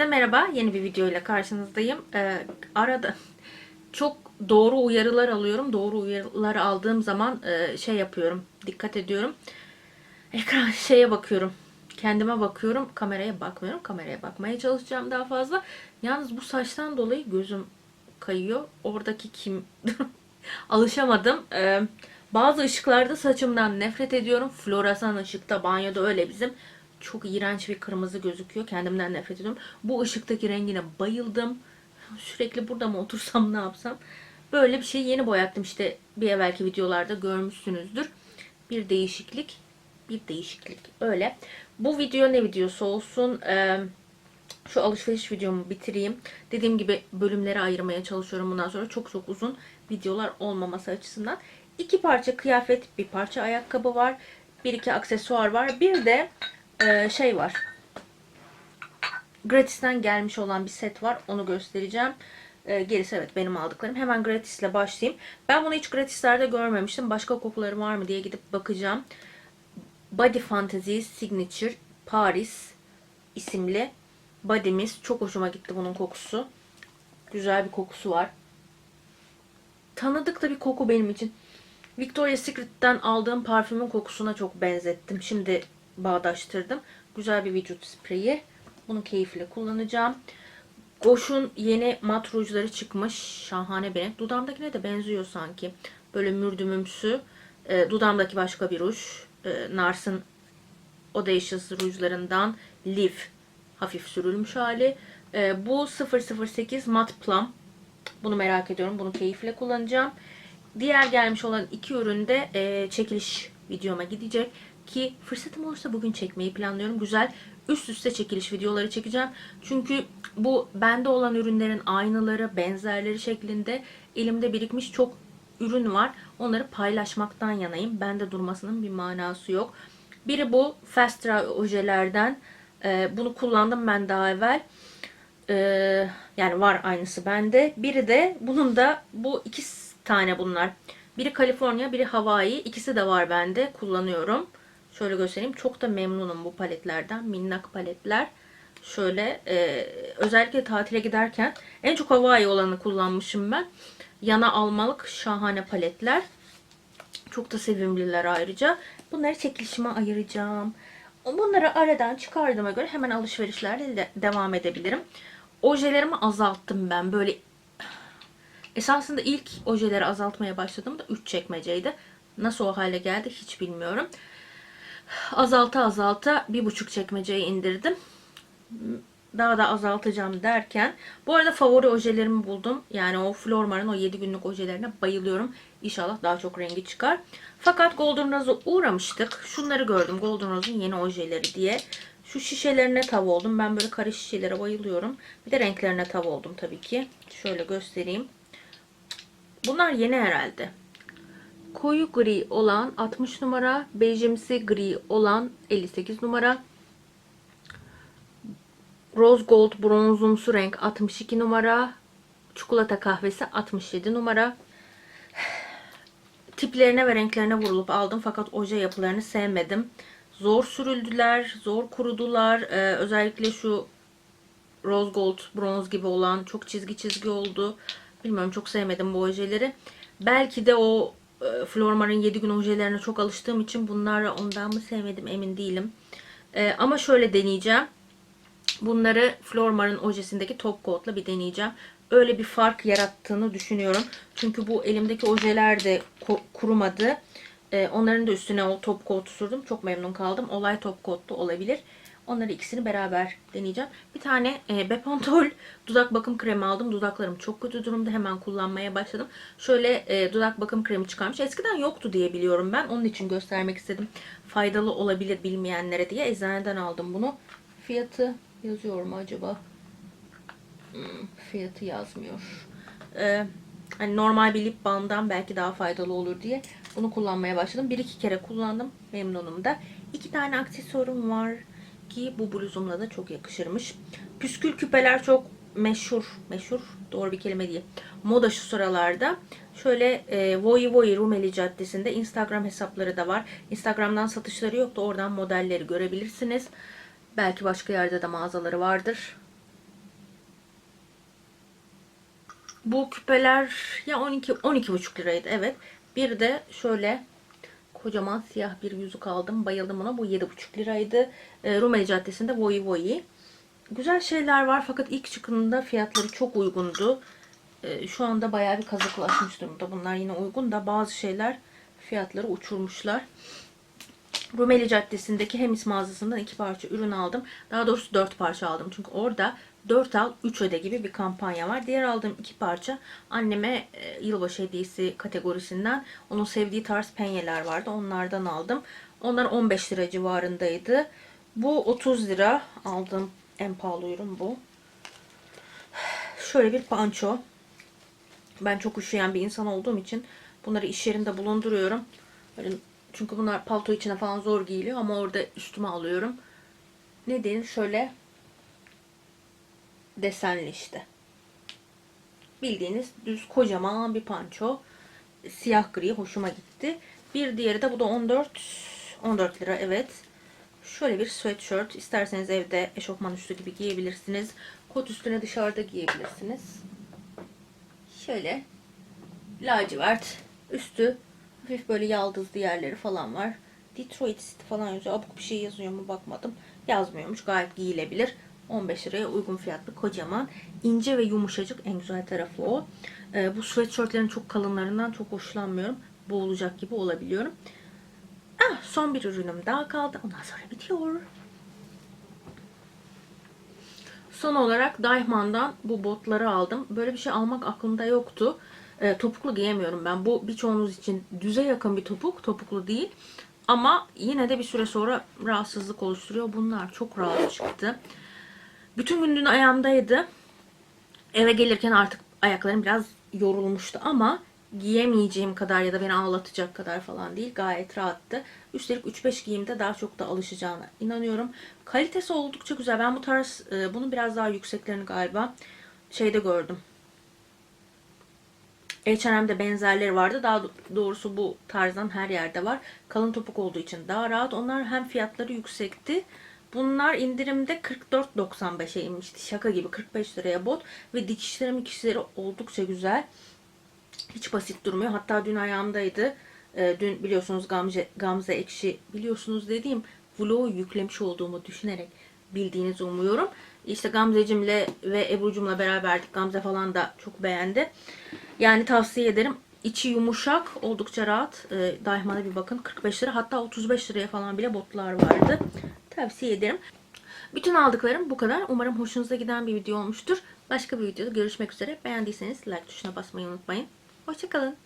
Herkese merhaba. Yeni bir video ile karşınızdayım. Ee, arada çok doğru uyarılar alıyorum. Doğru uyarılar aldığım zaman e, şey yapıyorum. Dikkat ediyorum. Ekran şeye bakıyorum. Kendime bakıyorum. Kameraya bakmıyorum. Kameraya bakmaya çalışacağım daha fazla. Yalnız bu saçtan dolayı gözüm kayıyor. Oradaki kim? Alışamadım. Ee, bazı ışıklarda saçımdan nefret ediyorum. Floresan ışıkta banyoda öyle bizim. Çok iğrenç bir kırmızı gözüküyor. Kendimden nefret ediyorum. Bu ışıktaki rengine bayıldım. Sürekli burada mı otursam ne yapsam. Böyle bir şey yeni boyattım işte bir evvelki videolarda görmüşsünüzdür. Bir değişiklik. Bir değişiklik. Öyle. Bu video ne videosu olsun? Ee, şu alışveriş videomu bitireyim. Dediğim gibi bölümlere ayırmaya çalışıyorum bundan sonra. Çok çok uzun videolar olmaması açısından. İki parça kıyafet, bir parça ayakkabı var. Bir iki aksesuar var. Bir de e, şey var. Gratis'ten gelmiş olan bir set var. Onu göstereceğim. E, gerisi evet benim aldıklarım. Hemen Gratis'le başlayayım. Ben bunu hiç Gratis'lerde görmemiştim. Başka kokuları var mı diye gidip bakacağım. Body Fantasy Signature Paris isimli body'miz. Çok hoşuma gitti bunun kokusu. Güzel bir kokusu var. Tanıdık da bir koku benim için. Victoria's Secret'ten aldığım parfümün kokusuna çok benzettim. Şimdi bağdaştırdım. Güzel bir vücut spreyi. Bunu keyifle kullanacağım. Goş'un yeni mat rujları çıkmış. Şahane renk. Dudağımdakine de benziyor sanki. Böyle mürdümümsü. E, dudağımdaki başka bir ruj. E, Nars'ın Audacious rujlarından Live. Hafif sürülmüş hali. E, bu 008 Matte Plum. Bunu merak ediyorum. Bunu keyifle kullanacağım. Diğer gelmiş olan iki ürün de e, çekiliş videoma gidecek. Ki fırsatım olursa bugün çekmeyi planlıyorum. Güzel üst üste çekiliş videoları çekeceğim. Çünkü bu bende olan ürünlerin aynıları, benzerleri şeklinde elimde birikmiş çok ürün var. Onları paylaşmaktan yanayım. Bende durmasının bir manası yok. Biri bu Fast Dry ojelerden. E, bunu kullandım ben daha evvel. E, yani var aynısı bende. Biri de bunun da bu iki tane bunlar. Biri Kaliforniya, biri Hawaii. İkisi de var bende. Kullanıyorum. Şöyle göstereyim. Çok da memnunum bu paletlerden. Minnak paletler. Şöyle e, özellikle tatile giderken en çok Hawaii olanı kullanmışım ben. Yana almalık şahane paletler. Çok da sevimliler ayrıca. Bunları çekilişime ayıracağım. Bunları aradan çıkardığıma göre hemen alışverişlerle de devam edebilirim. Ojelerimi azalttım ben. Böyle esasında ilk ojeleri azaltmaya başladığımda 3 çekmeceydi. Nasıl o hale geldi hiç bilmiyorum. Azalta azalta bir buçuk çekmeceye indirdim. Daha da azaltacağım derken. Bu arada favori ojelerimi buldum. Yani o Flormar'ın o 7 günlük ojelerine bayılıyorum. İnşallah daha çok rengi çıkar. Fakat Golden Rose'a uğramıştık. Şunları gördüm. Golden Rose'un yeni ojeleri diye. Şu şişelerine tav oldum. Ben böyle kare şişelere bayılıyorum. Bir de renklerine tav oldum tabii ki. Şöyle göstereyim. Bunlar yeni herhalde. Koyu gri olan 60 numara. Bejimsi gri olan 58 numara. Rose Gold bronzumsu renk 62 numara. Çikolata kahvesi 67 numara. Tiplerine ve renklerine vurulup aldım fakat oje yapılarını sevmedim. Zor sürüldüler, zor kurudular. Ee, özellikle şu Rose Gold bronz gibi olan çok çizgi çizgi oldu. Bilmiyorum çok sevmedim bu ojeleri. Belki de o Flormar'ın 7 gün ojelerine çok alıştığım için bunları ondan mı sevmedim emin değilim. E, ama şöyle deneyeceğim. Bunları Flormar'ın ojesindeki top coat'la bir deneyeceğim. Öyle bir fark yarattığını düşünüyorum. Çünkü bu elimdeki ojeler de kurumadı. E, onların da üstüne o top coat'u sürdüm. Çok memnun kaldım. Olay top coat'lu olabilir. Onları ikisini beraber deneyeceğim. Bir tane e, Bepantol dudak bakım kremi aldım. Dudaklarım çok kötü durumda. Hemen kullanmaya başladım. Şöyle e, dudak bakım kremi çıkarmış. Eskiden yoktu diye biliyorum ben. Onun için göstermek istedim. Faydalı olabilir bilmeyenlere diye. Eczaneden aldım bunu. Fiyatı yazıyor mu acaba? Hmm, fiyatı yazmıyor. Ee, hani normal bir lip balmdan belki daha faydalı olur diye bunu kullanmaya başladım. Bir iki kere kullandım. Memnunum da. İki tane aksesuarım var ki bu bluzumla da çok yakışırmış. Püskül küpeler çok meşhur. Meşhur doğru bir kelime değil. Moda şu sıralarda. Şöyle e, Voyi Voyi Rumeli Caddesi'nde Instagram hesapları da var. Instagram'dan satışları yok da oradan modelleri görebilirsiniz. Belki başka yerde de mağazaları vardır. Bu küpeler ya 12 12,5 liraydı evet. Bir de şöyle kocaman siyah bir yüzük aldım. Bayıldım ona. Bu 7,5 liraydı. E, Rumeli Caddesi'nde Voi Voi. Güzel şeyler var fakat ilk çıkındığında fiyatları çok uygundu. E, şu anda bayağı bir kazıklaşmış durumda. Bunlar yine uygun da bazı şeyler fiyatları uçurmuşlar. Rumeli Caddesi'ndeki Hemis mağazasından iki parça ürün aldım. Daha doğrusu dört parça aldım. Çünkü orada 4 al 3 öde gibi bir kampanya var. Diğer aldığım iki parça anneme e, yılbaşı hediyesi kategorisinden onun sevdiği tarz penyeler vardı. Onlardan aldım. Onlar 15 lira civarındaydı. Bu 30 lira aldığım en pahalı ürün bu. Şöyle bir panço. Ben çok üşüyen bir insan olduğum için bunları iş yerinde bulunduruyorum. Çünkü bunlar palto içine falan zor giyiliyor ama orada üstüme alıyorum. Ne diyeyim şöyle desenli işte. Bildiğiniz düz kocaman bir panço. Siyah gri hoşuma gitti. Bir diğeri de bu da 14 14 lira evet. Şöyle bir sweatshirt. İsterseniz evde eşofman üstü gibi giyebilirsiniz. Kot üstüne dışarıda giyebilirsiniz. Şöyle lacivert üstü hafif böyle yaldızlı yerleri falan var. Detroit City falan yazıyor. Abuk bir şey yazıyor mu bakmadım. Yazmıyormuş. Gayet giyilebilir. 15 liraya uygun fiyatlı kocaman. ince ve yumuşacık en güzel tarafı o. Ee, bu sweatshirtlerin çok kalınlarından çok hoşlanmıyorum. Boğulacak gibi olabiliyorum. Ah, son bir ürünüm daha kaldı. Ondan sonra bitiyor. Son olarak Daiman'dan bu botları aldım. Böyle bir şey almak aklımda yoktu. E, topuklu giyemiyorum ben. Bu birçoğunuz için düze yakın bir topuk. Topuklu değil. Ama yine de bir süre sonra rahatsızlık oluşturuyor. Bunlar çok rahat çıktı. Bütün gün dün ayağımdaydı. Eve gelirken artık ayaklarım biraz yorulmuştu ama giyemeyeceğim kadar ya da beni ağlatacak kadar falan değil. Gayet rahattı. Üstelik 3-5 giyimde daha çok da alışacağına inanıyorum. Kalitesi oldukça güzel. Ben bu tarz e, bunun biraz daha yükseklerini galiba şeyde gördüm. H&M'de benzerleri vardı. Daha doğrusu bu tarzdan her yerde var. Kalın topuk olduğu için daha rahat. Onlar hem fiyatları yüksekti. Bunlar indirimde 44.95'e inmişti. Şaka gibi 45 liraya bot. Ve dikişlerim ikişleri oldukça güzel. Hiç basit durmuyor. Hatta dün ayağımdaydı. Ee, dün biliyorsunuz Gamze, Gamze Ekşi biliyorsunuz dediğim vlogu yüklemiş olduğumu düşünerek bildiğinizi umuyorum. İşte Gamzecimle ve Ebru'cumla beraberdik. Gamze falan da çok beğendi. Yani tavsiye ederim. İçi yumuşak, oldukça rahat. Ee, Daiman'a bir bakın. 45 lira hatta 35 liraya falan bile botlar vardı. Tavsiye ederim. Bütün aldıklarım bu kadar. Umarım hoşunuza giden bir video olmuştur. Başka bir videoda görüşmek üzere. Beğendiyseniz like tuşuna basmayı unutmayın. Hoşçakalın.